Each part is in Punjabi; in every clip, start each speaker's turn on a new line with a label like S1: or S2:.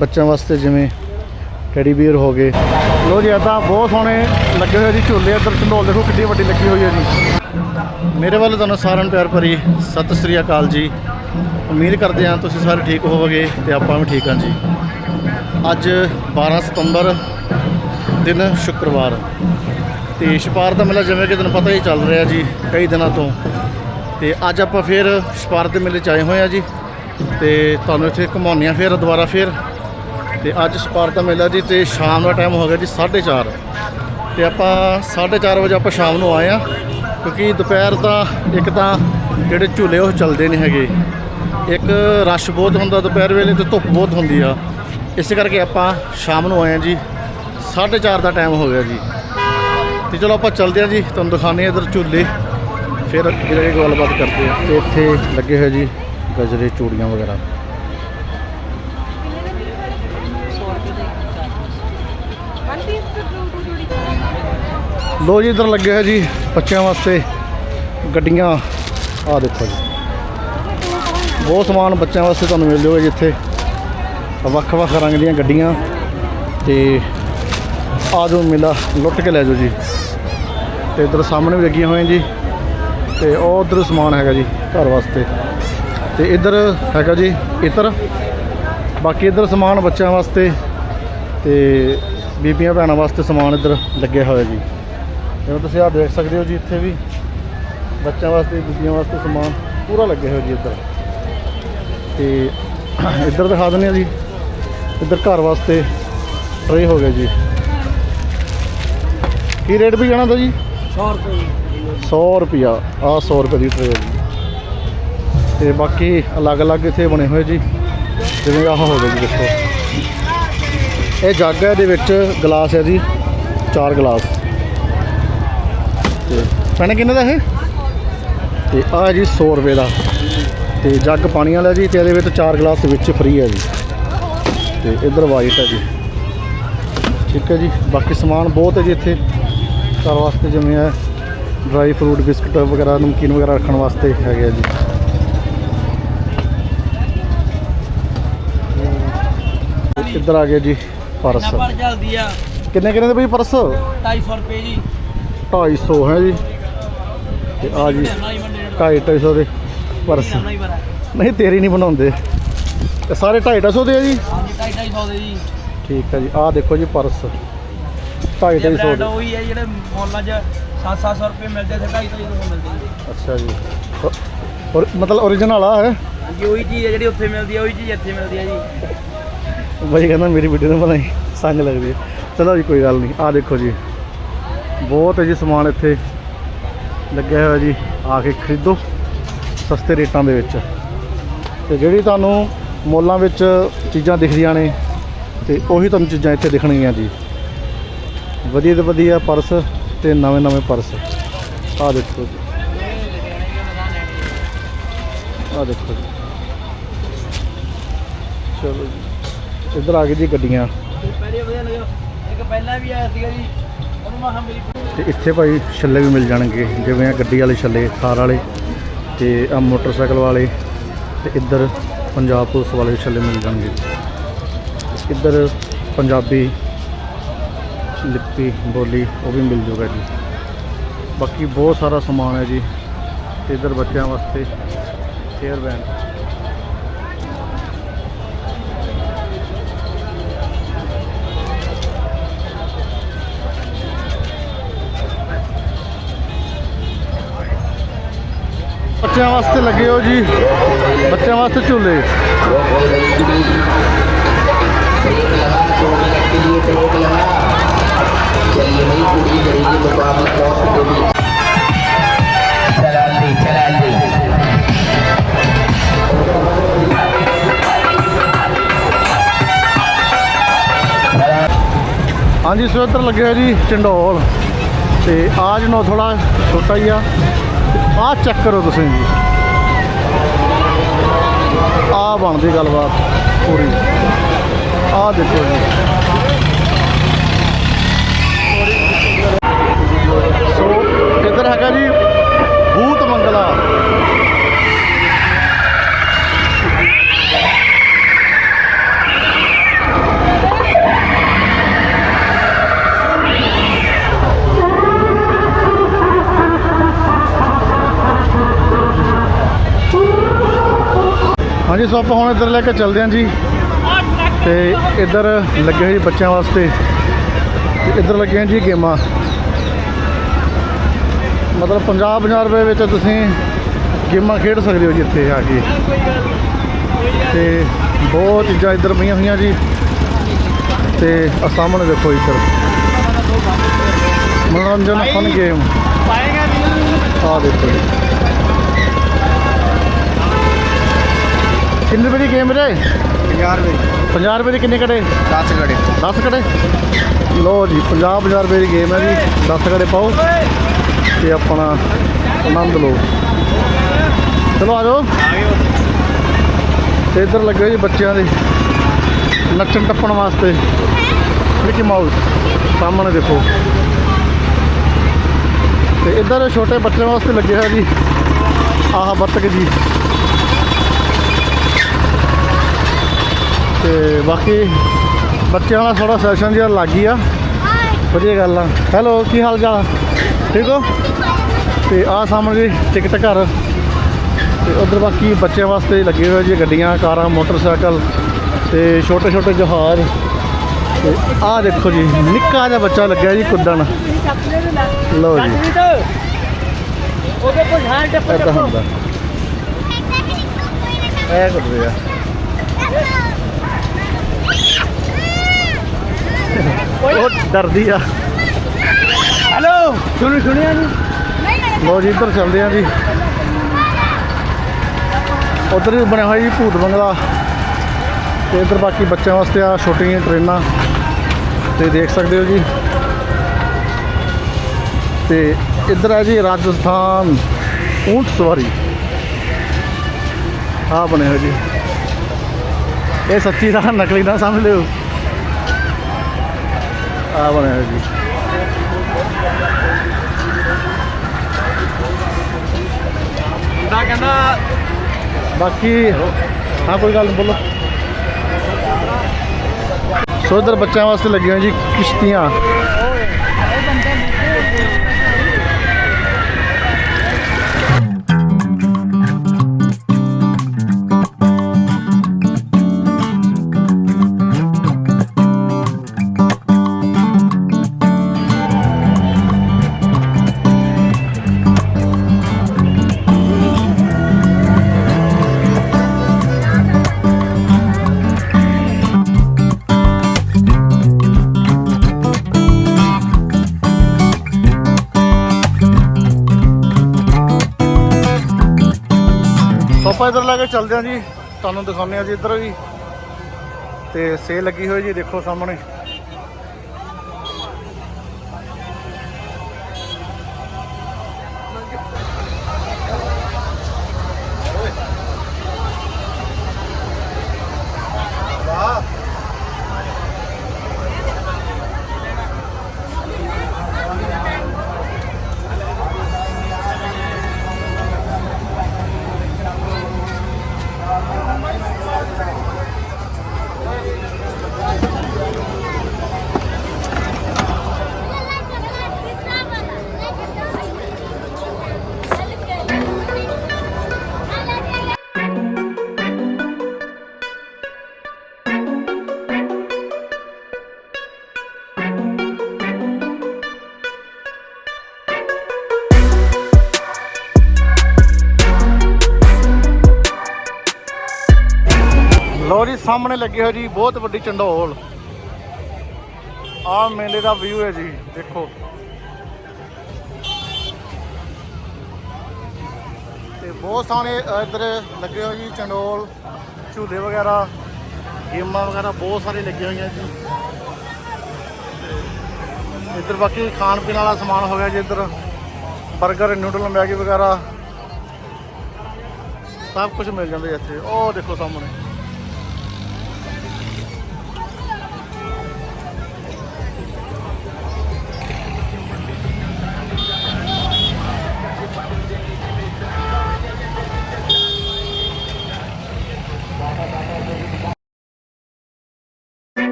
S1: ਬੱਚਿਆਂ ਵਾਸਤੇ ਜਿਵੇਂ ਟੈਡੀ ਬੀਅਰ ਹੋ ਗਏ। ਲੋ ਜੀ ਇੱਦਾਂ ਬਹੁਤ ਸੋਹਣੇ ਲੱਗੇ ਹੋਏ ਜੀ ਝੂਲੇ। ਇੱਧਰ ਝੰਡੋਲ ਦੇਖੋ ਕਿੰਨੀ ਵੱਡੀ ਲੱਗੀ ਹੋਈ ਹੈ ਜੀ। ਮੇਰੇ ਵੱਲ ਤੁਹਾਨੂੰ ਸਾਰਿਆਂ ਨੂੰ ਪਿਆਰ ਭਰੀ ਸਤਿ ਸ੍ਰੀ ਅਕਾਲ ਜੀ। ਉਮੀਦ ਕਰਦੇ ਹਾਂ ਤੁਸੀਂ ਸਾਰੇ ਠੀਕ ਹੋਵੋਗੇ ਤੇ ਆਪਾਂ ਵੀ ਠੀਕ ਹਾਂ ਜੀ। ਅੱਜ 12 ਸਤੰਬਰ ਦਿਨ ਸ਼ੁੱਕਰਵਾਰ। ਤੇ ਛਪਾਰ ਦਾ ਮੇਲਾ ਜਿਵੇਂ ਕਿ ਤੁਹਾਨੂੰ ਪਤਾ ਹੀ ਚੱਲ ਰਿਹਾ ਜੀ, ਕਈ ਦਿਨਾਂ ਤੋਂ। ਤੇ ਅੱਜ ਆਪਾਂ ਫਿਰ ਛਪਾਰ ਦੇ ਮੇਲੇ 'ਚ ਆਏ ਹੋਏ ਆ ਜੀ। ਤੇ ਤੁਹਾਨੂੰ ਇੱਥੇ ਘੁਮਾਉਂਦੇ ਹਾਂ ਫਿਰ ਦੁਬਾਰਾ ਫਿਰ। ਤੇ ਅੱਜ ਛਪਾਰ ਦਾ ਮੇਲਾ ਜੀ ਤੇ ਸ਼ਾਮ ਦਾ ਟਾਈਮ ਹੋ ਗਿਆ ਜੀ 4:30 ਤੇ ਆਪਾਂ 4:30 ਵਜੇ ਆਪਾਂ ਸ਼ਾਮ ਨੂੰ ਆਏ ਆ, ਕਿਉਂਕਿ ਦੁਪਹਿਰ ਦਾ ਇੱਕ ਤਾਂ ਜਿਹੜੇ ਝੂਲੇ ਉਹ ਚੱਲਦੇ ਨਹੀਂ ਹੈਗੇ। ਇੱਕ ਰਸ਼ ਬਹੁਤ ਹੁੰਦਾ ਦੁਪਹਿਰ ਵੇਲੇ ਤੇ ਧੁੱਪ ਬਹੁਤ ਹੁੰਦੀ ਆ। ਇਸੇ ਕਰਕੇ ਆਪਾਂ ਸ਼ਾਮ ਨੂੰ ਆਏ ਆ ਜੀ 4:30 ਦਾ ਟਾਈਮ ਹੋ ਗਿਆ ਜੀ। ਤੇ ਚਲੋ ਆਪਾਂ ਚੱਲਦੇ ਆ ਜੀ, ਤੁਹਾਨੂੰ ਦਿਖਾਉਂਦੇ ਆ ਇਧਰ ਝੂਲੇ। ਫਿਰ ਅੱਗੇ ਗੱਲਬਾਤ ਕਰਦੇ ਆ। ਤੇ ਇੱਥੇ ਲੱਗੇ ਹੋਏ ਜੀ ਗਜਰੇ, ਚੂੜੀਆਂ ਵਗੈਰਾ। ਲੋ ਜੀ, ਇਧਰ ਲੱਗੇ ਹੋਏ ਜੀ ਬੱਚਿਆਂ ਵਾਸਤੇ ਗੱਡੀਆਂ। ਆ ਦੇਖੋ ਜੀ। ਬਹੁਤ ਸਮਾਨ ਬੱਚਿਆਂ ਵਾਸਤੇ ਤੁਹਾਨੂੰ ਮਿਲ ਜਾਊਗਾ ਜੀ ਇੱਥੇ। ਵੱਖ-ਵੱਖ ਰੰਗ ਦੀਆਂ ਗੱਡੀਆਂ ਤੇ ਆ ਜਾਓ ਮੇਲਾ ਲੁੱਟ ਕੇ ਲੈ ਜਾਓ ਜੀ। ਤੇ ਇਧਰ ਸਾਹਮਣੇ ਵੀ ਲੱਗੀਆਂ ਹੋਈਆਂ ਜੀ। ਤੇ ਉਹ ਉਧਰ ਸਮਾਨ ਹੈਗਾ ਜੀ ਘਰ ਵਾਸਤੇ। ਤੇ ਇਧਰ ਹੈਗਾ ਜੀ ਇਤਰ। ਬਾਕੀ ਇਧਰ ਸਮਾਨ ਬੱਚਿਆਂ ਵਾਸਤੇ ਤੇ ਬੀਬੀਆਂ ਭੈਣਾਂ ਵਾਸਤੇ ਸਮਾਨ ਇਧਰ ਲੱਗਿਆ ਹੋਇਆ ਜੀ। ਜਿਵੇਂ ਤੁਸੀਂ ਆ ਦੇਖ ਸਕਦੇ ਹੋ ਜੀ ਇੱਥੇ ਵੀ ਬੱਚਿਆਂ ਵਾਸਤੇ ਬੀਬੀਆਂ ਵਾਸਤੇ ਸਮਾਨ ਪੂਰਾ ਲੱਗਿਆ ਹੋਇਆ ਜੀ ਇੱਧਰ। ਤੇ ਇੱਧਰ ਦਿਖਾ ਦਿੰਦੇ ਆ ਜੀ ਇੱਧਰ ਘਰ ਵਾਸਤੇ ਟਰੇ ਹੋ ਗਿਆ ਜੀ। ਕੀ ਰੇਟ ਵੀ ਜਾਣਾ ਦਾ ਜੀ?
S2: 100 ਰੁਪਏ
S1: 100 ਰੁਪਿਆ ਆ 100 ਰੁਪਏ ਦੀ ਟਰੇ ਹੈ ਜੀ। ਤੇ ਬਾਕੀ ਅਲੱਗ-ਅਲੱਗ ਇੱਥੇ ਬਣੇ ਹੋਏ ਜੀ ਜਿਵੇਂ ਆਹ ਹੋ ਗਿਆ ਜੀ ਦੇਖੋ। ਇਹ ਜੱਗ ਹੈ ਇਹਦੇ ਵਿੱਚ ਗਲਾਸ ਹੈ ਜੀ ਚਾਰ ਗਲਾਸ। ਤੇ ਪੈਣਾ ਕਿੰਨੇ ਦਾ ਇਹ? ਤੇ ਆਹ ਹੈ ਜੀ 100 ਰੁਪਏ ਦਾ। ਤੇ ਜੱਗ ਪਾਣੀ ਵਾਲਾ ਜੀ ਤੇ ਇਹਦੇ ਵਿੱਚ ਚਾਰ ਗਲਾਸ ਵਿੱਚ ਫ੍ਰੀ ਹੈ ਜੀ। ਤੇ ਇਧਰ ਵਾਈਟ ਹੈ ਜੀ। ਠੀਕ ਹੈ ਜੀ। ਬਾਕੀ ਸਮਾਨ ਬਹੁਤ ਹੈ ਜੀ ਇੱਥੇ। ਘਰ ਵਾਸਤੇ ਜਿਵੇਂ ਹੈ ਡਰਾਈ ਫਰੂਟ ਬਿਸਕਟ ਵਗੈਰਾ ਨਮਕੀਨ ਵਗੈਰਾ ਰੱਖਣ ਵਾਸਤੇ ਹੈਗੇ ਆ ਜੀ। ਇੱਧਰ ਆ ਗਿਆ ਜੀ ਪਰਸ।
S2: ਨਾ ਪਰ ਚੱਲਦੀ ਆ।
S1: ਕਿੰਨੇ ਕਿੰਨੇ ਦੇ ਬਈ ਪਰਸ?
S2: 250 ਰੁਪਏ ਜੀ।
S1: 250 ਹੈ ਜੀ। ਤੇ ਆ ਜੀ
S2: ਨਾ ਹੀ ਮੰਡੇ
S1: 250 ਦੇ ਪਰਸ। ਨਹੀਂ ਤੇਰੀ ਨਹੀਂ ਬਣਾਉਂਦੇ। ਤੇ ਸਾਰੇ 250 ਦੇ ਆ ਜੀ?
S2: ਹਾਂਜੀ 250 ਦੇ ਜੀ।
S1: ਠੀਕ ਹੈ ਜੀ। ਆਹ ਦੇਖੋ ਜੀ ਪਰਸ। 250
S2: ਇਹ ਬ੍ਰਾਂਡ
S1: ਦੇ।
S2: ਉਹੀ ਹੈ ਜਿਹੜੇ ਮੌਲਾਂ 'ਚ 7-700 ਰੁਪਏ ਮਿਲਦੇ ਤੇ 250 ਰੁਪਏ ਮਿਲਦੇ
S1: ਅੱਛਾ ਜੀ। ਔਰ ਮਤਲਬ origignal ਆ ਹੈ
S2: ਹਾਂਜੀ ਉਹੀ ਚੀਜ਼ ਹੈ ਜਿਹੜੀ ਉੱਥੇ ਮਿਲਦੀ ਹੈ ਉਹੀ ਚੀਜ਼ ਇੱਥੇ ਮਿਲਦੀ ਹੈ ਜੀ।
S1: ਬਾਈ ਕਹਿੰਦਾ ਮੇਰੀ ਵੀਡੀਓ ਨੂੰ ਬਣਾਈ ਸੰਗ ਲੱਗਦੀ ਹੈ ਚਲੋ ਜੀ ਕੋਈ ਗੱਲ ਨਹੀਂ। ਆਹ ਦੇਖੋ ਜੀ। ਬਹੁਤ ਹੈ ਜੀ ਸਮਾਨ ਇੱਥੇ। ਲੱਗਿਆ ਹੋਇਆ ਜੀ, ਆ ਕੇ ਖਰੀਦੋ ਸਸਤੇ ਰੇਟਾਂ ਦੇ ਵਿੱਚ। ਤੇ ਜਿਹੜੀ ਤੁਹਾਨੂੰ ਮੋਲਾਂ ਵਿੱਚ ਚੀਜ਼ਾਂ ਦਿਖਦੀਆਂ ਨੇ, ਤੇ ਉਹੀ ਤੁਹਾਨੂੰ ਚੀਜ਼ਾਂ ਇੱਥੇ ਦਿਖਣਗੀਆਂ ਜੀ। ਵਧੀਆ ਤੋਂ ਵਧੀਆ ਪਰਸ ਤੇ ਨਵੇਂ ਨਵੇਂ ਪਰਸ। ਆ ਦੇਖੋ ਜੀ। ਆਹ ਦੇਖੋ ਜੀ। ਚਲੋ ਜੀ। ਇੱਧਰ ਆ ਗਈ ਜੀ ਗੱਡੀਆਂ।
S2: ਪਹਿਲੇ ਵਧੀਆ ਲੱਗਿਆ। ਇੱਕ ਪਹਿਲਾਂ ਵੀ ਆਇਆ ਸੀਗਾ ਜੀ।
S1: ਤੇ ਇੱਥੇ ਭਾਈ ਛੱਲੇ ਵੀ ਮਿਲ ਜਾਣਗੇ, ਜਿਵੇਂ ਆ ਗੱਡੀ ਵਾਲੇ ਛੱਲੇ, ਥਾਰ ਵਾਲੇ ਤੇ ਆ ਮੋਟਰਸਾਈਕਲ ਵਾਲੇ ਤੇ ਇੱਧਰ ਪੰਜਾਬ ਪੁਲਿਸ ਵਾਲੇ ਛੱਲੇ ਮਿਲ ਜਾਣਗੇ। ਇੱਧਰ ਪੰਜਾਬੀ ਲਿਪੀ, ਬੋਲੀ ਉਹ ਵੀ ਮਿਲ ਜੂਗਾ ਜੀ। ਬਾਕੀ ਬਹੁਤ ਸਾਰਾ ਸਮਾਨ ਹੈ ਜੀ ਇੱਧਰ ਬੱਚਿਆਂ ਵਾਸਤੇ ਹੇਅਰ ਬੈਂਡ ਬੱਚਿਆਂ ਵਾਸਤੇ ਲੱਗੇ ਹੋ ਜੀ ਬੱਚਿਆਂ ਵਾਸਤੇ ਝੂਲੇ
S3: चलाती चलाती
S1: ਹਾਂਜੀ ਸੋ ਇੱਧਰ ਲੱਗਿਆ ਜੀ ਚੰਡੋਲ ਤੇ ਆਜ ਨੋ ਥੋੜਾ ਛੋਟਾ ਹੀ ਆ ਆਹ ਚੈੱਕ ਕਰੋ ਤੁਸੀਂ ਜੀ। ਆਹ ਬਣਦੀ ਗੱਲਬਾਤ ਪੂਰੀ। ਆਹ ਦੇਖੋ ਜੀ। ਸੋ ਕਿੱਧਰ ਹੈਗਾ ਜੀ? ਭੂਤ ਮੰਗਲਾ। ਹਾਂਜੀ, ਸੋ ਆਪਾਂ ਹੁਣ ਇੱਧਰ ਲੈ ਕੇ ਚੱਲਦੇ ਹਾਂ ਜੀ। ਤੇ ਇੱਧਰ ਲੱਗੇ ਹੋਏ ਜੀ ਬੱਚਿਆਂ ਵਾਸਤੇ। ਤੇ ਇੱਧਰ ਲੱਗੀਆਂ ਜੀ ਗੇਮਾਂ। ਮਤਲਬ 50 50 ਰੁਪਏ ਵਿੱਚ ਤੁਸੀਂ ਗੇਮਾਂ ਖੇਡ ਸਕਦੇ ਹੋ ਜੀ ਇੱਥੇ ਆ ਕੇ। ਤੇ ਬਹੁਤ ਚੀਜ਼ਾਂ ਇੱਧਰ ਪਈਆਂ ਹੋਈਆਂ ਜੀ। ਤੇ ਆ ਸਾਹਮਣੇ ਦੇਖੋ ਇੱਧਰ। ਮਨੋਰੰਜਨ ਫਨ ਗੇਮ
S2: ਪਾਏਗਾ ਵੀ
S1: ਆ ਦੇਖੋ ਕਿੰਨੇ ਰੁਪਏ ਦੀ ਗੇਮ ਰੇ
S2: 50 ਰੁਪਏ
S1: 50 ਰੁਪਏ ਦੀ ਕਿੰਨੇ ਕੜੇ?
S2: 10 ਘੜੇ
S1: 10 ਕੜੇ? ਲਓ ਜੀ 50 50 ਰੁਪਏ ਦੀ ਗੇਮ ਹੈ ਜੀ। 10 ਕੜੇ ਪਾਓ। ਤੇ ਆਪਣਾ ਆਨੰਦ ਲਓ। ਚਲੋ ਆ ਜਾਓ। ਤੇ ਇੱਧਰ ਲੱਗੇ ਜੀ ਬੱਚਿਆਂ ਦੇ ਨੱਚਣ ਟੱਪਣ ਵਾਸਤੇ। ਮਿਕੀ ਮਾਊਸ ਸਾਹਮਣੇ ਦੇਖੋ। ਤੇ ਇੱਧਰ ਛੋਟੇ ਬੱਚਿਆਂ ਵਾਸਤੇ ਲੱਗੇ ਹੋਇਆ ਜੀ। ਆਹ ਬੱਤਕ ਜੀ। ਤੇ ਬਾਕੀ ਬੱਚਿਆਂ ਦਾ ਥੋੜਾ ਸੈਸ਼ਨ ਜਿਹਾ ਲੱਗ ਹੀ ਆ। ਵਧੀਆ ਗੱਲ ਆ। ਹੈਲੋ ਕੀ ਹਾਲ ਚਾਲ? ਠੀਕ ਹੋ? ਤੇ ਆਹ ਸਾਹਮਣੇ ਜੀ ਟਿਕਟ ਘਰ। ਤੇ ਉਧਰ ਬਾਕੀ ਬੱਚਿਆਂ ਵਾਸਤੇ ਲੱਗੇ ਹੋਏ ਜੀ ਗੱਡੀਆਂ ਕਾਰਾਂ ਮੋਟਰਸਾਈਕਲ ਤੇ ਛੋਟੇ ਛੋਟੇ ਜਹਾਜ਼। ਤੇ ਆਹ ਦੇਖੋ ਜੀ ਨਿੱਕਾ ਜਿਹਾ ਬੱਚਾ ਲੱਗਿਆ ਜੀ ਕੁੱਦਣ। ਲਓ ਜੀ।
S2: ਉਹਦੇ ਕੋਲ ਹਾਂ ਟੱਪ
S1: ਹੁੰਦਾ। ਐ ਕਰਦੇ ਆ। ਉਹ ਡਰਦੀ ਆ।
S2: ਹੈਲੋ ਸੁਣੀ ਸੁਣਿਆ ਨਹੀਂ?
S1: ਲੋ ਜੀ ਇੱਧਰ ਚੱਲਦੇ ਆ ਜੀ। ਉਧਰ ਵੀ ਬਣਿਆ ਹੋਇਆ ਜੀ ਭੂਤ ਬੰਗਲਾ। ਤੇ ਇੱਧਰ ਬਾਕੀ ਬੱਚਿਆਂ ਵਾਸਤੇ ਆ ਛੋਟੀਆਂ ਟ੍ਰੇਨਾਂ। ਤੇ ਦੇਖ ਸਕਦੇ ਹੋ ਜੀ। ਤੇ ਇੱਧਰ ਹੈ ਜੀ ਰਾਜਸਥਾਨ ਊਂਟ ਸਵਾਰੀ। ਆ ਬਣੇ ਹੋਏ ਜੀ। ਇਹ ਸੱਚੀ ਦਾ ਨਕਲੀ ਨਾ ਸਮਝ ਲਿਓ। ਆ ਬਣੇ ਹੋਏ ਜੀ।
S2: ਮੁੰਡਾ ਕਹਿੰਦਾ
S1: ਬਾਕੀ ਹਾਂ ਕੋਈ ਗੱਲ ਬੋਲੋ। ਸੋ ਇੱਧਰ ਬੱਚਿਆਂ ਵਾਸਤੇ ਲੱਗੀਆਂ ਜੀ ਕਿਸ਼ਤੀਆਂ। ਇੱਧਰ ਲੈ ਕੇ ਚੱਲਦੇ ਹਾਂ ਜੀ। ਤੁਹਾਨੂੰ ਦਿਖਾਉਂਦੇ ਹਾਂ ਜੀ ਇੱਧਰ ਵੀ। ਤੇ ਸੇ ਲੱਗੀ ਹੋਈ ਜੀ, ਦੇਖੋ ਸਾਹਮਣੇ। ਸਾਹਮਣੇ ਲੱਗੀ ਹੋਈ ਜੀ, ਬਹੁਤ ਵੱਡੀ ਚੰਡੋਲ। ਆਹ ਮੇਲੇ ਦਾ ਵਿਊ ਹੈ ਜੀ, ਦੇਖੋ। ਤੇ ਬਹੁਤ ਸਾਰੇ ਇੱਧਰ ਲੱਗੇ ਹੋਏ ਜੀ ਚੰਡੋਲ, ਝੂਲੇ ਵਗੈਰਾ, ਗੇਮਾਂ ਵਗੈਰਾ ਬਹੁਤ ਸਾਰੇ ਲੱਗੇ ਹੋਈਆਂ ਜੀ। ਇੱਧਰ ਬਾਕੀ ਖਾਣ ਪੀਣ ਵਾਲਾ ਸਮਾਨ ਹੋ ਗਿਆ ਜੀ ਇੱਧਰ। 버ਗਰ ਨੂਡਲ, ਮੈਗੀ ਵਗੈਰਾ। ਸਭ ਕੁਝ ਮਿਲ ਜਾਂਦਾ ਇੱਥੇ। ਉਹ ਦੇਖੋ ਸਾਹਮਣੇ।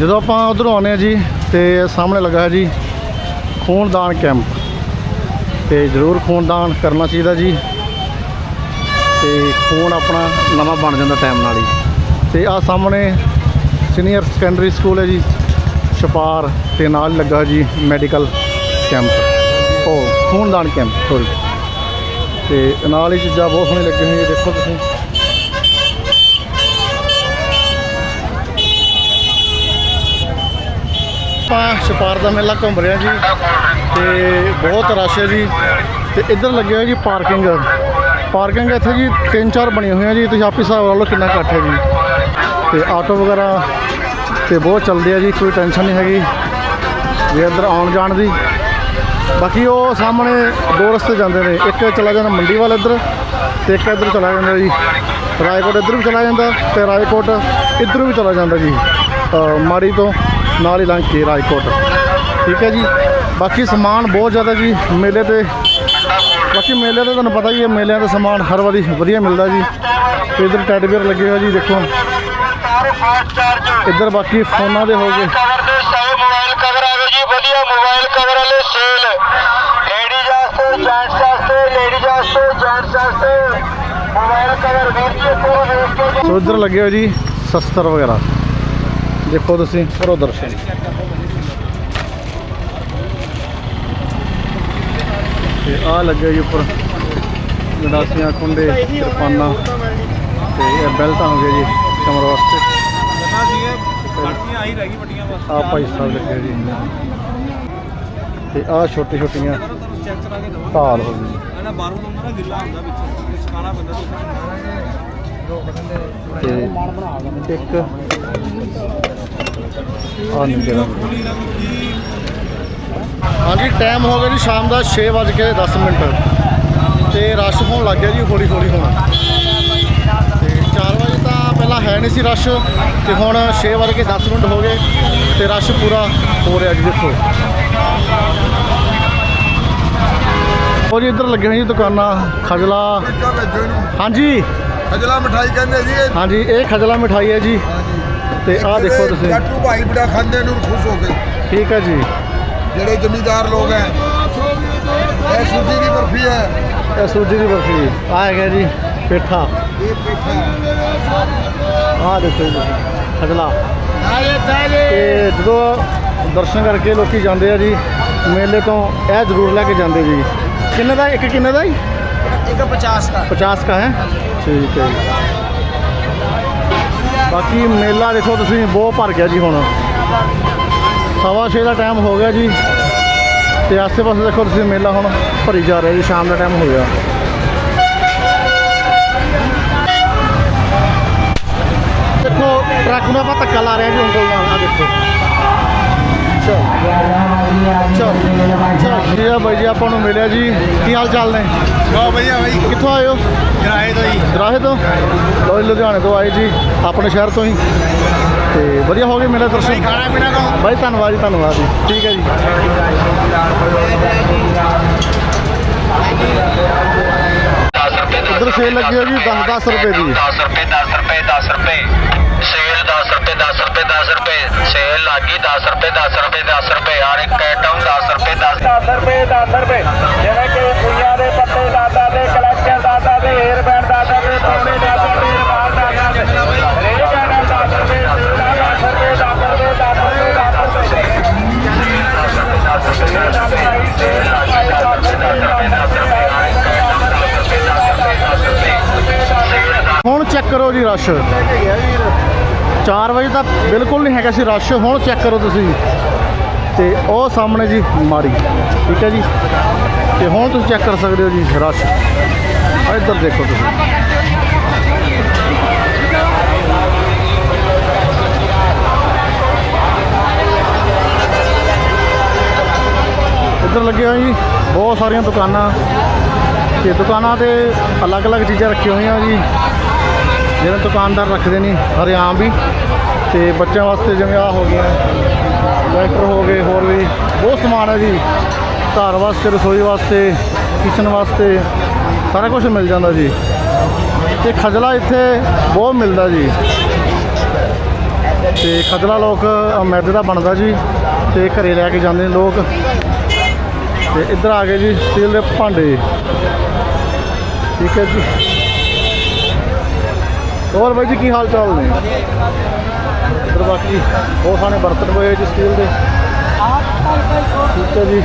S1: ਜਦੋਂ ਆਪਾਂ ਉਧਰੋਂ ਆਉਂਦੇ ਹਾਂ ਜੀ ਤੇ ਸਾਹਮਣੇ ਲੱਗਾ ਹੈ ਜੀ ਖੂਨਦਾਨ ਕੈਂਪ। ਤੇ ਜ਼ਰੂਰ ਖੂਨਦਾਨ ਕਰਨਾ ਚਾਹੀਦਾ ਜੀ। ਤੇ ਖੂਨ ਆਪਣਾ ਨਵਾਂ ਬਣ ਜਾਂਦਾ ਟਾਈਮ ਨਾਲ ਹੀ। ਤੇ ਆ ਸਾਹਮਣੇ ਸੀਨੀਅਰ ਸੈਕੰਡਰੀ ਸਕੂਲ ਹੈ ਜੀ, ਛਪਾਰ ਤੇ ਨਾਲ ਹੀ ਲੱਗਾ ਜੀ ਮੈਡੀਕਲ ਕੈਂਪ ਉਹ ਖੂਨਦਾਨ ਕੈਂਪ ਸੋਰੀ ਤੇ ਨਾਲ ਹੀ ਚੀਜ਼ਾਂ ਬਹੁਤ ਸੋਹਣੀਆਂ ਲੱਗੀਆਂ ਹੋਈਆਂ, ਦੇਖੋ ਤੁਸੀਂ। ਆਪਾਂ ਛਪਾਰ ਦਾ ਮੇਲਾ ਘੁੰਮ ਰਹੇ ਹਾਂ ਜੀ ਤੇ ਬਹੁਤ ਰਸ਼ ਹੈ ਜੀ ਤੇ ਇੱਧਰ ਲੱਗਿਆ ਜੀ ਪਾਰਕਿੰਗ। ਪਾਰਕਿੰਗ ਇੱਥੇ ਜੀ ਤਿੰਨ ਚਾਰ ਬਣੀਆਂ ਹੋਈਆਂ ਜੀ, ਤੁਸੀਂ ਆਪ ਹੀ ਹਿਸਾਬ ਲਾ ਲਓ ਕਿੰਨਾ ਇਕੱਠ ਹੈ ਜੀ। ਤੇ ਆਟੋ ਵਗੈਰਾ ਤੇ ਬਹੁਤ ਚੱਲਦੇ ਆ ਜੀ, ਕੋਈ ਟੈਨਸ਼ਨ ਨਹੀਂ ਹੈਗੀ। ਜੇ ਇੱਧਰ ਆਉਣ ਜਾਣ ਦੀ। ਬਾਕੀ ਉਹ ਸਾਹਮਣੇ ਦੋ ਰਸਤੇ ਜਾਂਦੇ ਨੇ, ਇੱਕ ਚਲਾ ਜਾਂਦਾ ਮੰਡੀ ਵੱਲ ਇੱਧਰ ਤੇ ਇੱਕ ਇੱਧਰ ਚਲਾ ਜਾਂਦਾ ਜੀ। ਰਾਏਕੋਟ ਇੱਧਰ ਵੀ ਚਲਾ ਜਾਂਦਾ ਤੇ ਰਾਏਕੋਟ ਇੱਧਰ ਵੀ ਚਲਾ ਜਾਂਦਾ ਜੀ ਮਾੜੀ ਤੋਂ। ਨਾਲ ਹੀ ਲੰਘ ਕੇ ਰਾਜਕੋਟ। ਠੀਕ ਹੈ ਜੀ? ਬਾਕੀ ਸਮਾਨ ਬਹੁਤ ਜ਼ਿਆਦਾ ਜੀ, ਮੇਲੇ ਤੇ। ਬਾਕੀ ਮੇਲੇ ਤੇ ਤੁਹਾਨੂੰ ਪਤਾ ਹੀ ਹੈ, ਮੇਲਿਆਂ ਦਾ ਸਮਾਨ ਹਰ ਵਾਰੀ ਵਧੀਆ ਮਿਲਦਾ ਜੀ। ਤੇ ਇੱਧਰ ਟੈਡੀ ਬੀਅਰ ਲੱਗੇ ਹੋਏ ਜੀ, ਦੇਖੋ। ਇੱਧਰ ਬਾਕੀ ਫੋਨਾਂ ਦੇ ਹੋ ਗਏ।
S4: ਮੋਬਾਈਲ ਕਵਰ ਆ ਗਏ ਜੀ ਵਧੀਆ ਮੋਬਾਈਲ ਕਵਰ ਵਾਲੇ ਸੇਲ ਲੇਡੀਜ਼ ਵਾਸਤੇ ਜੈਂਟਸ ਵਾਸਤੇ ਲੇਡੀਜ਼ ਵਾਸਤੇ ਜੈਂਟਸ ਵਾਸਤੇ ਮੋਬਾਈਲ ਕਵਰ ਵੀਰ ਜੀ
S1: ਇੱਧਰ ਲੱਗੇ ਹੋ ਜੀ, ਸ਼ਸਤਰ ਵਗੈਰਾ। ਦੇਖੋ ਤੁਸੀਂ, ਕਰੋ ਦਰਸ਼ਨ। ਤੇ ਆ ਲੱਗੇ ਜੀ ਉੱਪਰ, ਗੰਡਾਸੀਆਂ ਕੁੰਡੇ ਕਿਰਪਾਨਾਂ। ਤੇ ਇਹ ਬੈਲਟਾਂ ਹੋ ਗਏ ਜੀ, ਕਮਰ ਵਾਸਤੇ।
S2: ਬਾਟੀਆਂ ਆਈ
S1: ਆ ਭਾਈ ਸਾਹਿਬ ਲੱਗੇ ਜੀ। ਤੇ ਆ ਛੋਟੀ ਛੋਟੀਆਂ ਢਾਲ ਹੋ ਗਈ
S2: ਇਹਨਾਂ ਬਾਹਰੋਂ ਤੋਂ ਨਾ ਗਿੱਲਾ ਹੁੰਦਾ ਵਿੱਚ ਸੁਕਾਣਾ ਪੈਂਦਾ
S1: ਤੇ ਇੱਕ ਆ ਹਾਂਜੀ ਟਾਈਮ ਹੋ ਗਿਆ ਜੀ ਸ਼ਾਮ ਦਾ 6 ਵਜ ਕੇ 10 ਮਿੰਟ। ਤੇ ਰਸ਼ ਹੋਣ ਲੱਗ ਗਿਆ ਜੀ ਹੌਲੀ ਹੌਲੀ ਹੁਣ। ਤੇ 4 ਵਜੇ ਤਾਂ ਪਹਿਲਾਂ ਹੈ ਨਹੀਂ ਸੀ ਰਸ਼ ਤੇ ਹੁਣ 6 ਵਜ ਕੇ 10 ਮਿੰਟ ਹੋ ਗਏ ਤੇ ਰਸ਼ ਪੂਰਾ ਹੋ ਰਿਹਾ ਜੀ ਦੇਖੋ। ਉਹ ਜੀ ਇੱਧਰ ਲੱਗੇ ਹੋਏ ਜੀ ਦੁਕਾਨਾਂ ਖਜਲਾ। ਹਾਂਜੀ।
S5: ਖਜਲਾ ਮਠਾਈ ਕਹਿੰਦੇ ਜੀ
S1: ਹਾਂਜੀ ਇਹ ਖਜਲਾ ਮਿਠਾਈ ਹੈ ਜੀ। ਤੇ ਆਹ ਦੇਖੋ ਤੁਸੀਂ।
S5: ਜੱਟੂ ਭਾਈ ਬੜਾ ਖਾਂਦੇ ਨੂੰ ਖੁਸ਼ ਹੋ ਗਏ
S1: ਠੀਕ ਹੈ ਜੀ।
S5: ਜਿਹੜੇ ਜ਼ਮੀਂਦਾਰ ਲੋਕ ਹੈ ਇਹ ਸੂਜੀ ਦੀ ਬਰਫੀ ਹੈ।
S1: ਇਹ ਸੂਜੀ ਦੀ ਬਰਫੀ। ਆ ਹੈਗਾ ਜੀ ਪੇਠਾ।
S5: ਇਹ ਪੇਠਾ
S1: ਆਹ ਦੇਖੋ ਜੀ ਤੁਸੀਂ, ਖਜਲਾ। ਤੇ ਜਦੋਂ ਦਰਸ਼ਨ ਕਰਕੇ ਲੋਕੀ ਜਾਂਦੇ ਆ ਜੀ ਮੇਲੇ ਤੋਂ ਇਹ ਜ਼ਰੂਰ ਲੈ ਕੇ ਜਾਂਦੇ ਜੀ। ਕਿੰਨੇ ਦਾ ਇੱਕ ਕਿੰਨੇ ਦਾ ਜੀ
S2: ਇੱਕ 50 ਦਾ।
S1: 50 का है ਠੀਕ ਹੈ ਜੀ। ਬਾਕੀ ਮੇਲਾ ਦੇਖੋ ਤੁਸੀਂ, ਬਹੁਤ ਭਰ ਗਿਆ ਜੀ ਹੁਣ। ਸਵਾ ਛੇ ਦਾ ਟਾਈਮ ਹੋ ਗਿਆ ਜੀ। ਤੇ ਆਸੇ ਪਾਸੇ ਦੇਖੋ ਤੁਸੀਂ ਮੇਲਾ ਹੁਣ ਭਰੀ ਜਾ ਰਿਹਾ ਜੀ, ਸ਼ਾਮ ਦਾ ਟਾਈਮ ਹੋ ਗਿਆ। ਦੇਖੋ, ਟਰੱਕ ਨੂੰ ਆਪਾਂ ਧੱਕਾ ਲਾ ਰਹੇ ਹਾਂ ਜੀ ਉਂਗਲ ਨਾਲ ਆ ਦੇਖੋ। ਚਲੋ। ਚਲੋ। ਜੀ ਆ ਬਾਈ ਜੀ, ਆਪਾਂ ਨੂੰ ਮਿਲਿਆ ਜੀ। ਕੀ ਹਾਲ ਚਾਲ ਨੇ?
S5: ਬਹੁਤ ਵਧੀਆ ਭਾਈ
S1: ਕਿੱਥੋਂ ਆਏ ਹੋ?
S5: ਕਿਰਾਏ ਤੋਂ ਜੀ।
S1: ਰਾਹੇ ਤੋਂ? ਲੋ ਜੀ ਲੁਧਿਆਣੇ ਤੋਂ ਆਏ ਜੀ ਆਪਣੇ ਸ਼ਹਿਰ ਤੋਂ ਹੀ। ਤੇ ਵਧੀਆ ਹੋ ਗਏ ਮੇਰਾ ਦਰਸ਼ਨ?
S5: ਖਾਣਾ ਪੀਣਾ ਕੋ
S1: ਬਾਈ ਧੰਨਵਾਦ ਜੀ ਧੰਨਵਾਦ ਜੀ। ਠੀਕ ਹੈ ਜੀ। ਇੱਧਰ ਸੇਲ ਲੱਗੀ ਹੋਈ ਜੀ 10 10 ਰੁਪਏ ਦੀ।
S4: 10 ਰੁਪਏ 10 ਰੁਪਏ 10 ਰੁਪਏ। ਸੇਲ 10 ਰੁਪਏ 10 ਰੁਪਏ 10 ਰੁਪਏ ਸੇਲ ਲੱਗੀ 10 ਰੁਪਏ 10 ਰੁਪਏ 10 ਰੁਪਏ ਹਰ ਇੱਕ ਆਈਟਮ 10 ਰੁਪਏ 10 10 ਰੁਪਏ 10 ਰੁਪਏ ਜਿਵੇਂ ਕਿ ਕੁਈਆਂ ਦੇ ਪੱਤੇ ਦਾਦਾ ਦੇ ਕਲੈਕਸ਼ਨ ਦਾਦਾ ਦੇ ਹੇਅਰ ਬੈਂਡ ਦਾਦਾ ਦੇ ਪੌਣੇ ਦਾਦਾ ਦੇ ਰਮਾਲ ਦਾਦਾ ਦੇ ਹਰੇਕ ਆਈਟਮ 10 ਰੁਪਏ ਸੇਲ 10 ਰੁਪਏ 10 ਰੁਪਏ 10 ਰੁਪਏ 10 ਰੁਪਏ
S1: ਹੁਣ ਚੈੱਕ ਕਰੋ ਜੀ ਰਸ਼ 4 ਵਜੇ ਤਾਂ ਬਿਲਕੁਲ ਨਹੀਂ ਹੈਗਾ ਸੀ ਰਸ਼, ਹੁਣ ਚੈੱਕ ਕਰੋ ਤੁਸੀਂ। ਤੇ ਉਹ ਸਾਹਮਣੇ ਜੀ ਮਾੜੀ, ਠੀਕ ਹੈ ਜੀ? ਤੇ ਹੁਣ ਤੁਸੀਂ ਚੈੱਕ ਕਰ ਸਕਦੇ ਹੋ ਜੀ ਰਸ਼। ਇੱਧਰ ਦੇਖੋ ਤੁਸੀਂ। ਇੱਧਰ ਲੱਗੇ ਹੋਏ ਜੀ, ਬਹੁਤ ਸਾਰੀਆਂ ਦੁਕਾਨਾਂ। ਤੇ ਦੁਕਾਨਾਂ ਤੇ ਅਲੱਗ-ਅਲੱਗ ਚੀਜ਼ਾਂ ਰੱਖੀਆਂ ਹੋਈਆਂ ਜੀ। ਜਿਹੜੇ ਦੁਕਾਨਦਾਰ ਰੱਖਦੇ ਨੇ ਹਰਿਆਮ ਵੀ। ਤੇ ਬੱਚਿਆਂ ਵਾਸਤੇ ਜਿਵੇਂ ਆ ਹੋ ਗਿਆ ਲੈਟਰ ਹੋ ਗਏ, ਹੋਰ ਵੀ ਬਹੁਤ ਸਮਾਨ ਹੈ ਜੀ। ਘਰ ਵਾਸਤੇ, ਰਸੋਈ ਵਾਸਤੇ ਕਿਚਨ ਵਾਸਤੇ ਸਾਰਾ ਕੁਝ ਮਿਲ ਜਾਂਦਾ ਜੀ। ਤੇ ਖਜਲਾ ਇੱਥੇ ਬਹੁਤ ਮਿਲਦਾ ਜੀ। ਤੇ ਖਜਲਾ ਲੋਕ ਮੈਦੇ ਦਾ ਬਣਦਾ ਜੀ, ਤੇ ਘਰੇ ਲੈ ਕੇ ਜਾਂਦੇ ਨੇ ਲੋਕ। ਤੇ ਇੱਧਰ ਆ ਗਏ ਜੀ, ਸਟੀਲ ਦੇ ਭਾਂਡੇ। ਠੀਕ ਹੈ ਜੀ। ਹੋਰ ਬਾਈ ਜੀ, ਕੀ ਹਾਲ ਚਾਲ ਨੇ? ਇੱਧਰ ਬਾਕੀ ਬਹੁਤ ਸਾਰੇ ਬਰਤਨ ਹੋਏ ਜੀ ਸਟੀਲ ਦੇ। ਠੀਕ ਹੈ ਜੀ।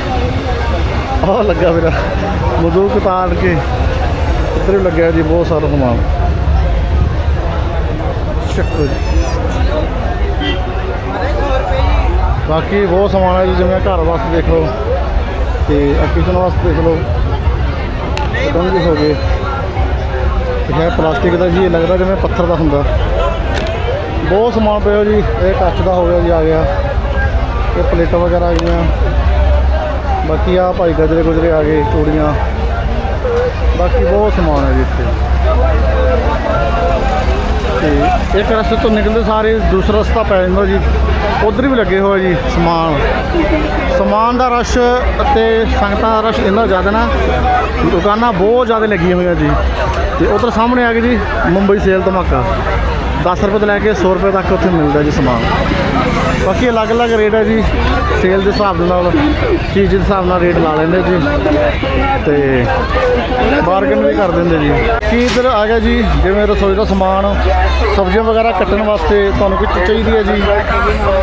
S1: ਆਹ ਲੱਗਾ ਮੇਰਾ ਮਜ਼ਦੂਰ ਤਾੜ ਕੇ। ਇੱਧਰ ਵੀ ਲੱਗਿਆ ਜੀ ਬਹੁਤ ਸਾਰਾ ਸਮਾਨ। ਚੱਕੋ ਜੀ। ਬਾਕੀ ਬਹੁਤ ਸਮਾਨ ਹੈ ਜੀ, ਜਿਵੇਂ ਘਰ ਵਾਸਤੇ ਦੇਖ ਲਓ ਤੇ ਕਿਚਨ ਵਾਸਤੇ ਦੇਖ ਲਓ। ਬਟਨ ਵੀ ਹੋ ਗਏ। ਹੈ ਪਲਾਸਟਿਕ ਦਾ ਜੀ, ਇਹ ਲੱਗਦਾ ਜਿਵੇਂ ਪੱਥਰ ਦਾ ਹੁੰਦਾ। ਬਹੁਤ ਸਮਾਨ ਪਿਆ ਜੀ, ਇਹ ਕੱਚ ਦਾ ਹੋ ਗਿਆ ਜੀ, ਆ ਗਿਆ। ਇਹ ਪਲੇਟਾਂ ਵਗੈਰਾ ਆ ਗਈਆਂ। ਬਾਕੀ ਆ ਭਾਈ ਗਜਰੇ ਗੁਜਰੇ ਆ ਗਏ ਚੂੜੀਆਂ ਬਾਕੀ ਬਹੁਤ ਸਮਾਨ ਹੈ ਜੀ ਇੱਥੇ। ਤੇ ਇੱਕ ਰਸਤੇ ਤੋਂ ਨਿਕਲਦੇ ਸਾਰੇ, ਦੂਸਰਾ ਰਸਤਾ ਪੈ ਜਾਂਦਾ ਜੀ। ਉਧਰ ਵੀ ਲੱਗੇ ਹੋਏ ਜੀ ਸਮਾਨ। ਸਮਾਨ ਦਾ ਰਸ਼ ਅਤੇ ਸੰਗਤਾਂ ਦਾ ਰਸ਼ ਇੰਨਾ ਜ਼ਿਆਦਾ ਨਾ, ਦੁਕਾਨਾਂ ਬਹੁਤ ਜ਼ਿਆਦਾ ਲੱਗੀਆਂ ਹੋਈਆਂ ਜੀ। ਤੇ ਉਧਰ ਸਾਹਮਣੇ ਆ ਗਈ ਜੀ, ਮੁੰਬਈ ਸੇਲ ਧਮਾਕਾ। 10 ਰੁਪਏ ਤੋਂ ਲੈ ਕੇ 100 ਰੁਪਏ ਤੱਕ ਉੱਥੇ ਮਿਲਦਾ ਜੀ ਸਮਾਨ। ਬਾਕੀ ਅਲੱਗ-ਅਲੱਗ ਰੇਟ ਹੈ ਜੀ ਸੇਲ ਦੇ ਹਿਸਾਬ ਦੇ ਨਾਲ, ਚੀਜ਼ ਦੇ ਹਿਸਾਬ ਨਾਲ ਰੇਟ ਲਾ ਲੈਂਦੇ ਜੀ ਤੇ ਬਾਰਗਨ ਵੀ ਕਰ ਦਿੰਦੇ ਜੀ। ਕੀ ਇੱਧਰ ਆ ਗਿਆ ਜੀ, ਜਿਵੇਂ ਰਸੋਈ ਦਾ ਸਮਾਨ, ਸਬਜ਼ੀਆਂ ਵਗੈਰਾ ਕੱਟਣ ਵਾਸਤੇ ਤੁਹਾਨੂੰ ਕੋਈ ਚਾਹੀਦੀ ਹੈ ਜੀ?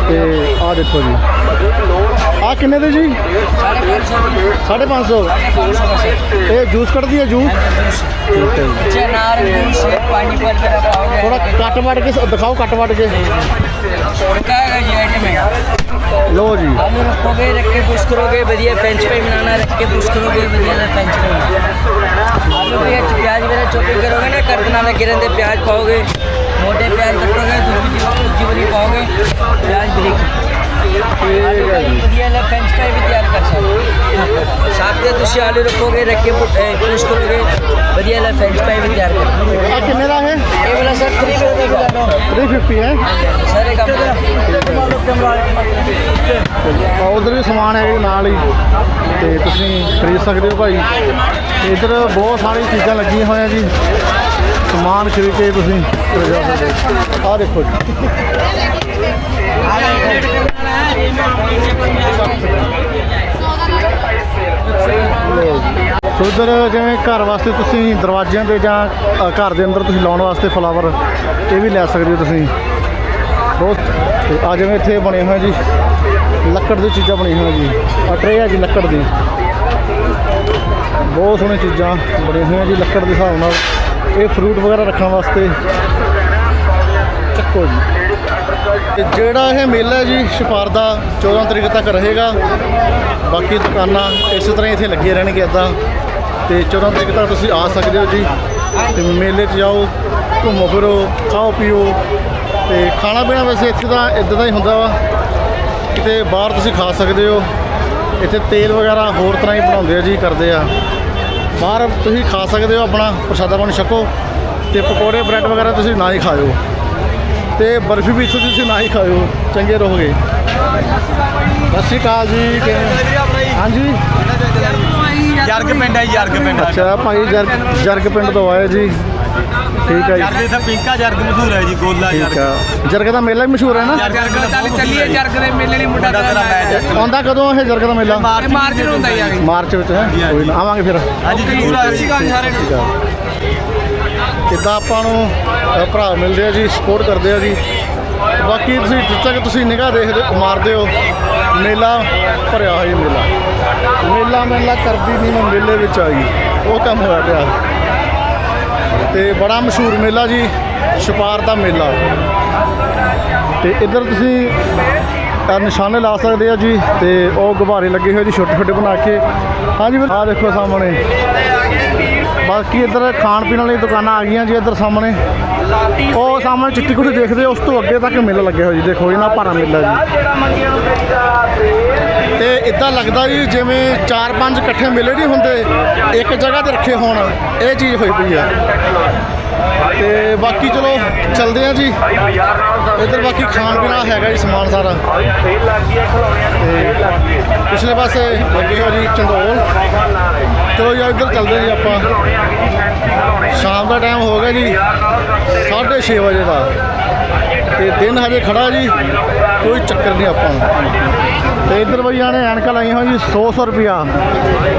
S1: ਤੇ ਆਹ ਦੇਖੋ ਜੀ। ਆਹ ਕਿੰਨੇ ਦੇ ਜੀ? 550 ਇਹ ਜੂਸ ਕੱਢਦੀ ਹੈ ਜੂਸ? ਠੀਕ ਹੈ ਜੀ
S2: ਚਨਾਰ ਜੂਸ ਪਾਣੀ ਪਰ ਮੇਰਾ ਪਾਓਗੇ
S1: ਥੋੜਾ ਕੱਟ ਵੱਟ ਕੇ ਦਿਖਾਓ ਕੱਟ ਵੱਟ ਕੇ।
S2: ਕਹਾਗਾ ਜੀ ਆਈਟਮ ਹੈ
S1: ਲਓ ਜੀ।
S2: ਆਲੂ ਰੱਖੋਗੇ ਰੱਖ ਕੇ ਪੁਸ਼ ਕਰੋਗੇ ਵਧੀਆ ਫ੍ਰੈਂਚ ਫਰਾਈ ਬਣਾਣਾ ਰੱਖ ਕੇ ਪੁਸ਼ ਕਰੋਗੇ ਵਧੀਆ ਨਾ ਫ੍ਰੈਂਚ ਫਰਾਈ ਆਲੂ ਵੀ ਪਿਆਜ਼ ਵਗੈरह ਚੋਪਿੰਗ ਕਰੋਗੇ ਨਾ ਕਰਦੇ ਨਾਲ ਲੱਗੇ ਰਹਿੰਦੇ ਪਿਆਜ਼ ਪਾਓਗੇ ਮੋਟੇ ਪਿਆਜ਼ ਕੱਟੋਗੇ ਦੂਜੀ ਦੂਜੀ ਵਾਰੀ ਪਾਓਗੇ ਪਿਆਜ਼ ਬਰੀਕ ਸਾਥ ਤੇ ਤੁਸੀਂ ਆਲੂ ਰੱਖੋਗੇ ਰੱਖ ਪੁਸ਼ ਕਰੋਗੇ। ਵਧੀਆ ਨਾ ਫ੍ਰੈਂਚ ਫਰਾਈ ਵੀ ਤਿਆਰ ਕਰ।
S1: ਆ ਕਿੰਨੇ ਦਾ ਹੈ
S2: ਇਹ ਵਾਲਾ ਸਰ 3 ਰੁਪਏ ਦਾ ਲਾ ਲਓ।
S1: 350 ਹੈ।
S2: ਸਾਰੇ ਕੰਮ
S1: ਉਧਰ ਵੀ ਸਮਾਨ ਹੈ ਨਾਲ ਹੀ। ਤੇ ਤੁਸੀਂ ਖਰੀਦ ਸਕਦੇ ਹੋ ਭਾਈ। ਇੱਧਰ ਬਹੁਤ ਸਾਰੀ ਚੀਜ਼ਾਂ ਲੱਗੀਆਂ ਹੋਈਆਂ ਜੀ। ਸਮਾਨ ਖਰੀਦ ਕੇ ਤੁਸੀਂ ਜਾ ਸਕਦੇ ਹੋ। ਆਹ ਦੇਖੋ ਜੀ। ਸੋ ਇੱਧਰ ਜਿਵੇਂ ਘਰ ਵਾਸਤੇ ਤੁਸੀਂ ਦਰਵਾਜ਼ਿਆਂ ਦੇ ਜਾਂ ਘਰ ਦੇ ਅੰਦਰ ਤੁਸੀਂ ਲਾਉਣ ਵਾਸਤੇ ਫਲਾਵਰ ਇਹ ਵੀ ਲੈ ਸਕਦੇ ਹੋ ਤੁਸੀਂ। ਬਹੁਤ ਤੇ ਆ ਜਿਵੇਂ ਇੱਥੇ ਬਣੇ ਹੋਏ ਜੀ, ਲੱਕੜ ਦੀ ਚੀਜ਼ਾਂ ਬਣੀਆਂ ਹੋਈਆਂ ਜੀ। ਆ ਟਰੇ ਹੈ ਜੀ ਲੱਕੜ ਦੀ। ਬਹੁਤ ਸੋਹਣੀਆਂ ਚੀਜ਼ਾਂ ਬਣੀਆਂ ਹੋਈਆਂ ਜੀ ਲੱਕੜ ਦੇ ਹਿਸਾਬ ਨਾਲ। ਇਹ ਫਰੂਟ ਵਗੈਰਾ ਰੱਖਣ ਵਾਸਤੇ। ਚੱਕੋ ਜੀ। ਜਿਹੜਾ ਇਹ ਮੇਲਾ ਜੀ ਛਪਾਰ ਦਾ 14 ਤਰੀਕ ਤੱਕ ਰਹੇਗਾ। ਬਾਕੀ ਦੁਕਾਨਾਂ ਇਸੇ ਤਰ੍ਹਾਂ ਹੀ ਇੱਥੇ ਲੱਗੀਆਂ ਰਹਿਣਗੀਆਂ ਇੱਦਾਂ। ਤੇ 14 ਤਰੀਕ ਤੱਕ ਤੁਸੀਂ ਆ ਸਕਦੇ ਹੋ ਜੀ। ਤੇ ਮੇਲੇ 'ਚ ਜਾਓ, ਘੁੰਮੋ ਫਿਰੋ, ਖਾਓ ਪੀਓ। ਤੇ ਖਾਣਾ ਪੀਣਾ ਵੈਸੇ ਇੱਥੇ ਤਾਂ ਇਦਾਂ ਦਾ ਹੀ ਹੁੰਦਾ ਵਾ। ਕਿਤੇ ਬਾਹਰ ਤੁਸੀਂ ਖਾ ਸਕਦੇ ਹੋ। ਇੱਥੇ ਤੇਲ ਵਗੈਰਾ ਹੋਰ ਤਰ੍ਹਾਂ ਹੀ ਬਣਾਉਂਦੇ ਆ ਜੀ, ਕਰਦੇ ਆ। ਬਾਹਰ ਤੁਸੀਂ ਖਾ ਸਕਦੇ ਹੋ ਆਪਣਾ, ਪ੍ਰਸ਼ਾਦਾ ਪਾਣੀ ਛਕੋ ਤੇ ਪਕੌੜੇ, ਬ੍ਰੈਡ ਵਗੈਰਾ ਤੁਸੀਂ ਨਾ ਹੀ ਖਾਓ ਤੇ ਬਰਫੀ ਵੀ ਇੱਥੋਂ ਤੁਸੀਂ ਨਾ ਹੀ ਖਾਇਓ ਚੰਗੇ ਰਹੋਗੇ। ਸਤਿ ਸ਼੍ਰੀ ਅਕਾਲ ਜੀ ਕਿਵੇਂ ਹਾਂਜੀ।
S6: ਜਰਗ ਪਿੰਡ ਹੈ ਜਰਗ ਪਿੰਡ
S1: ਅੱਛਾ ਭਾਈ ਜਰਗ ਜਰਗ ਪਿੰਡ ਤੋਂ ਆਏ ਜੀ। ਠੀਕ ਹੈ ਜੀ।
S6: ਜਰਗ ਦਾ ਪਿੰਕਾ ਜਰਗ ਮਸ਼ਹੂਰ ਹੈ ਜੀ ਗੋਲਾ ਜਰਗ।
S1: ਜਰਗ ਦਾ ਮੇਲਾ ਵੀ ਮਸ਼ਹੂਰ ਹੈ ਨਾ?
S6: ਜਰਗ ਚੱਲ ਚੱਲੀਏ ਜਰਗ ਦੇ ਮੇਲੇ ਲਈ ਮੁੰਡਾ ਤੇਰਾ ਮੈਚ
S1: ਆਉਂਦਾ ਕਦੋਂ ਇਹ ਜਰਗ ਦਾ ਮੇਲਾ?
S6: ਮਾਰਚ ਨੂੰ ਹੁੰਦਾ ਯਾਰ
S1: ਮਾਰਚ ਵਿੱਚ ਹੈ। ਕੋਈ ਨਾ। ਆਵਾਂਗੇ ਫਿਰ
S6: ਹਾਂਜੀ ਜ਼ਰੂਰ ਆ ਅਸੀਂ ਸਾਰੇ
S1: ਆ। ਕਿੱਦਾਂ ਆਪਾਂ ਨੂੰ ਅ, ਭਰਾ ਮਿਲਦੇ ਆ ਜੀ ਸਪੋਰਟ ਕਰਦੇ ਆ ਜੀ। ਬਾਕੀ ਤੁਸੀਂ ਜਿੱਥੇ ਕਿ ਤੁਸੀਂ ਨਿਗਾਹ ਦੇਖਦੇ ਮਾਰਦੇ ਹੋ ਮੇਲਾ ਭਰਿਆ ਹੋਇਆ ਜੀ ਮੇਲਾ। ਮੇਲਾ ਮੇਲਾ ਕਰਦੀ ਨਹੀਂ ਮੈਂ ਮੇਲੇ ਵਿੱਚ ਆਈ ਉਹ ਕੰਮ ਹੋਇਆ ਪਿਆ। ਤੇ ਬੜਾ ਮਸ਼ਹੂਰ ਮੇਲਾ ਜੀ ਛਪਾਰ ਦਾ ਮੇਲਾ। ਤੇ ਇੱਧਰ ਤੁਸੀਂ ਅ, ਨਿਸ਼ਾਨੇ ਲਾ ਸਕਦੇ ਆ ਜੀ ਤੇ ਉਹ ਗੁਬਾਰੇ ਲੱਗੇ ਹੋਏ ਜੀ ਛੋਟੇ ਛੋਟੇ ਬਣਾ ਕੇ। ਹਾਂਜੀ ਵੀਰ ਆਹ ਦੇਖੋ ਸਾਹਮਣੇ। ਬਾਕੀ ਇੱਧਰ ਖਾਣ ਪੀਣ ਵਾਲੀ ਦੁਕਾਨਾਂ ਆ ਗਈਆਂ ਜੀ ਇੱਧਰ ਸਾਹਮਣੇ। ਉਹ ਸਾਹਮਣੇ ਚਿੱਟੀ ਕੁੜੀ ਦੇਖਦੇ ਉਸ ਤੋਂ ਅੱਗੇ ਤੱਕ ਮੇਲਾ ਲੱਗਿਆ ਹੋਇਆ ਜੀ। ਦੇਖੋ, ਇਹਨਾਂ ਭਾਰਾ ਮੇਲਾ ਜੀ। ਤੇ ਇਦਾਂ ਲੱਗਦਾ ਜੀ ਜਿਵੇਂ ਚਾਰ ਪੰਜ ਇਕੱਠੇ ਮੇਲੇ ਨਹੀਂ ਹੁੰਦੇ, ਇੱਕ ਜਗ੍ਹਾ ਤੇ ਰੱਖੇ ਹੋਣ, ਇਹ ਚੀਜ਼ ਹੋਈ ਪਈ ਆ। ਤੇ ਬਾਕੀ ਚਲੋ, ਚਲਦੇ ਆ ਜੀ। ਇੱਧਰ ਬਾਕੀ ਖਾਣ ਪੀਣ ਵਾਲਾ ਹੈਗਾ ਜੀ ਸਮਾਨ ਸਾਰਾ। ਤੇ ਪਿਛਲੇ ਪਾਸੇ ਲੱਗੇ ਹੋ ਜੀ ਚੰਡੋਲ। ਚਲੋ ਜੀ ਇੱਧਰ ਚੱਲਦੇ ਜੀ ਆਪਾਂ। ਸ਼ਾਮ ਦਾ ਟਾਈਮ ਹੋ ਗਿਆ ਜੀ 6:30 ਵਜੇ ਦਾ। ਤੇ ਦਿਨ ਹਜੇ ਖੜਾ ਜੀ, ਕੋਈ ਚੱਕਰ ਨਹੀਂ ਆਪਾਂ ਤੇ ਇੱਧਰ ਬਈਆਂ ਨੇ ਐਨਕਾਂ ਲਾਈਆਂ ਹੋਈਆਂ ਜੀ 100 100 ਰੁਪਿਆ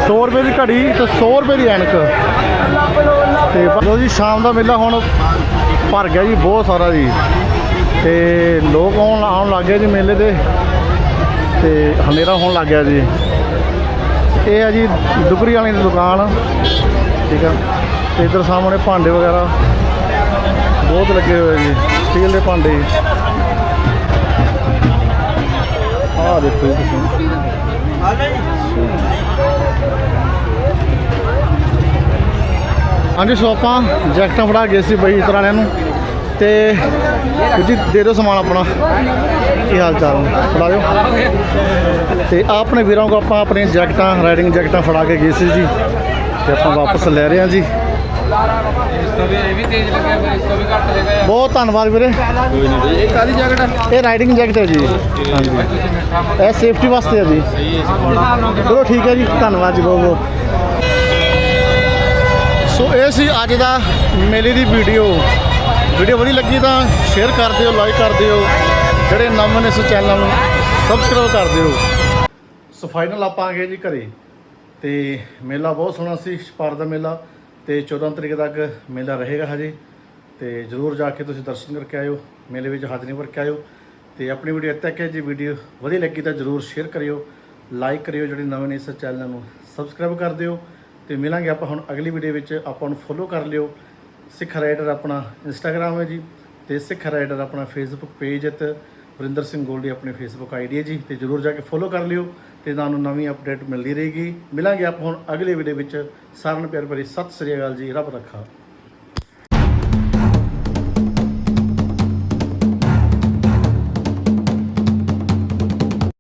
S1: 100 ਰੁਪਏ ਦੀ ਘੜੀ ਤੇ 100 ਰੁਪਏ ਦੀ ਐਨਕ। ਤੇ ਲੋ ਜੀ, ਸ਼ਾਮ ਦਾ ਮੇਲਾ ਹੁਣ ਭਰ ਗਿਆ ਜੀ, ਬਹੁਤ ਸਾਰਾ ਜੀ। ਤੇ ਲੋਕ ਆਉਣ ਆਉਣ ਲੱਗ ਗਏ ਜੀ ਮੇਲੇ ਤੇ। ਤੇ ਹਨੇਰਾ ਹੋਣ ਲੱਗ ਗਿਆ ਜੀ। ਇਹ ਹੈ ਜੀ ਦੁਗਰੀ ਵਾਲੀ ਦੀ ਦੁਕਾਨ। ਠੀਕ ਆ। ਤੇ ਇੱਧਰ ਸਾਹਮਣੇ ਭਾਂਡੇ ਵਗੈਰਾ। ਬਹੁਤ ਲੱਗੇ ਹੋਏ ਜੀ, ਸਟੀਲ ਦੇ ਭਾਂਡੇ। ਆਹ ਦੇਖੋ ਜੀ ਤੁਸੀਂ। ਹਾਂਜੀ, ਸੋ ਆਪਾਂ ਜੈਕਟਾਂ ਫੜਾ ਗਏ ਸੀ ਬਈ ਇਤਰ ਵਾਲਿਆਂ ਨੂੰ ਤੇ ਜੀ, ਦੇ ਦਿਓ ਸਮਾਨ ਆਪਣਾ। ਕੀ ਹਾਲ ਚਾਲ ਫੜਾ ਦਿਓ। ਤੇ ਆਪਣੇ ਵੀਰਾਂ ਕੋ ਆਪਾਂ ਆਪਣੀਆਂ ਜੈਕਟਾਂ ਰਾਈਡਿੰਗ ਜੈਕਟਾਂ ਫੜਾ ਕੇ ਗਏ ਸੀ ਜੀ। ਤੇ ਆਪਾਂ ਵਾਪਸ ਲੈ ਰਹੇ ਹਾਂ ਜੀ। ਬਹੁਤ ਧੰਨਵਾਦ ਵੀਰੇ।
S6: ਇਹ ਕਾਦੀ ਜੈਕਟ
S1: ਇਹ ਰਾਈਡਿੰਗ ਜੈਕਟ ਹੈ ਜੀ। ਹਾਂਜੀ ਇਹ ਸੇਫਟੀ ਵਾਸਤੇ ਹੈ ਜੀ। ਚਲੋ ਠੀਕ ਹੈ ਜੀ, ਧੰਨਵਾਦ ਜੀ ਬਹੁਤ ਬਹੁਤ ਸੋ ਇਹ ਸੀ ਅੱਜ ਦਾ ਮੇਲੇ ਦੀ ਵੀਡੀਓ। ਵੀਡੀਓ ਵਧੀਆ ਲੱਗੀ ਤਾਂ ਸ਼ੇਅਰ ਕਰ ਦਿਓ ਲਾਈਕ ਕਰ ਦਿਓ। ਜਿਹੜੇ ਨਵੇਂ ਨੇ ਇਸ ਚੈਨਲ ਨੂੰ ਸਬਸਕ੍ਰਾਈਬ ਕਰ ਦਿਓ। ਸੋ ਫਾਈਨਲ ਆਪਾਂ ਆ ਗਏ ਜੀ ਘਰੇ। ਤੇ ਮੇਲਾ ਬਹੁਤ ਸੋਹਣਾ ਸੀ, ਛਪਾਰ ਦਾ ਮੇਲਾ। ਤੇ 14 ਤਰੀਕ ਤੱਕ ਮੇਲਾ ਰਹੇਗਾ ਹਜੇ। ਤੇ ਜਰੂਰ ਜਾ ਕੇ ਤੁਸੀਂ ਦਰਸ਼ਨ ਕਰਕੇ ਆਇਓ, ਮੇਲੇ ਵਿੱਚ ਹਾਜ਼ਰੀ ਭਰ ਕੇ ਆਇਓ। ਤੇ ਆਪਣੀ ਵੀਡੀਓ ਇੱਥੇ ਤੱਕ ਹੈ ਜੇ। ਵੀਡੀਓ ਵਧੀਆ ਲੱਗੀ ਤਾਂ ਜਰੂਰ ਸ਼ੇਅਰ ਕਰਿਓ ਲਾਈਕ ਕਰਿਓ। ਜਿਹੜੇ ਨਵੇਂ ਨੇ ਇਸ ਚੈਨਲ ਨੂੰ ਸਬਸਕ੍ਰਾਈਬ ਕਰ ਦਿਓ। ਤੇ ਮਿਲਾਂਗੇ ਆਪਾਂ ਹੁਣ ਅਗਲੀ ਵੀਡੀਓ ਵਿੱਚ। ਆਪਾਂ ਨੂੰ ਫੋਲੋ ਕਰ ਲਿਓ। ਸਿੱਖ ਰਾਈਡਰ ਆਪਣਾ ਇੰਸਟਾਗ੍ਰam ਹੈ ਜੀ ਤੇ ਸਿੱਖ ਰਾਈਡਰ ਆਪਣਾ ਫੇਸਬੁੱਕ ਪੇਜ ਹੈ ਤੇ ਵਰਿੰਦਰ ਸਿੰਘ ਗੋਲਡੀ ਆਪਣੀ ਫੇਸਬੁੱਕ ਆਈਡੀ ਹੈ ਜੀ ਤੇ ਜਰੂਰ ਜਾ ਕੇ ਫੋਲੋ ਕਰ ਲਿਓ ਤੇ ਤੁਹਾਨੂੰ ਨਵੀਂ ਅਪਡੇਟ ਮਿਲਦੀ ਰਹੇਗੀ। ਮਿਲਾਂਗੇ ਆਪਾਂ ਹੁਣ ਅਗਲੇ ਵੀਡੀਓ ਵਿੱਚ। ਸਾਰਿਆਂ ਨੂੰ ਪਿਆਰ ਭਰੀ ਸਤਿ ਸ੍ਰੀ ਅਕਾਲ ਜੀ। ਰੱਬ ਰੱਖਾ